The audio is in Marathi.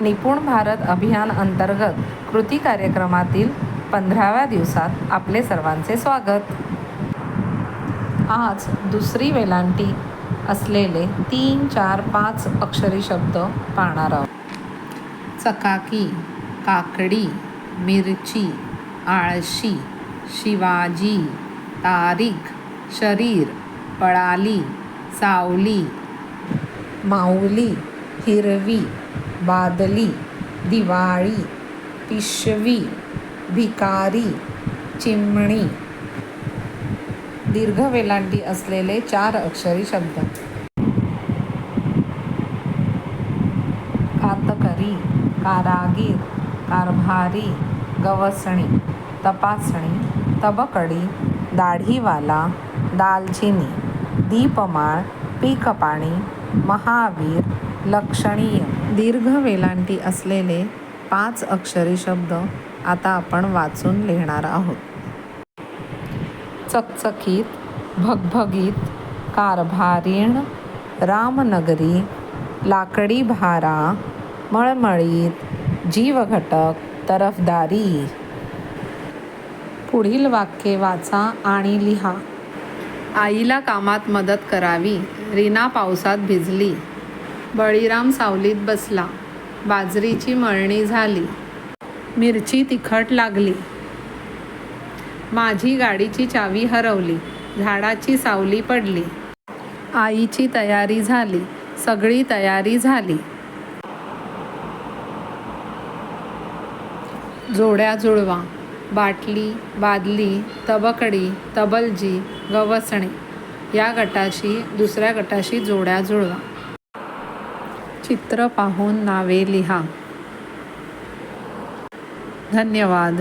निपुण भारत अभियान अंतर्गत कृती कार्यक्रमातील पंधराव्या दिवसात आपले सर्वांचे स्वागत. आज दुसरी वेलांटी असलेले तीन चार पाच अक्षरी शब्द पाहणार आहोत. चकाकी काकडी मिरची आळशी शिवाजी तारीख शरीर पळाली सावली माऊली हिरवी बादली दिवाळी पिशवी भिकारी चिमणी. दीर्घ वेलांटी असलेले चार अक्षरी शब्द. कातकरी कारागीर कारभारी गवसणी तपासणी तबकडी दाढीवाला दालचिनी दीपमाळ पीकपाणी महावीर लक्षणीय दीर्घ वेलांटी असलेले पाच अक्षरी शब्द आता आपण वाचून लिहिणार आहोत. चकचकीत भगभगीत कारभारीण रामनगरी लाकडी भारा मळमळीत जीवघटक तरफदारी. पुढील वाक्ये वाचा आणि लिहा. आईला कामात मदत करावी रीना पावसात भिजली. बळीराम सावलीत बसला. बाजरीची मळणी झाली. मिरची तिखट लागली. माझी गाडीची चावी हरवली. झाडाची सावली पडली. आईची तयारी झाली. सगळी तयारी झाली. जोड्या जुळवा. बाटली बादली तबकडी तबलजी गवसणे. या गटाशी दुसऱ्या गटाशी जोड्या जुळवा. चित्र पाहून नावे लिहा. धन्यवाद.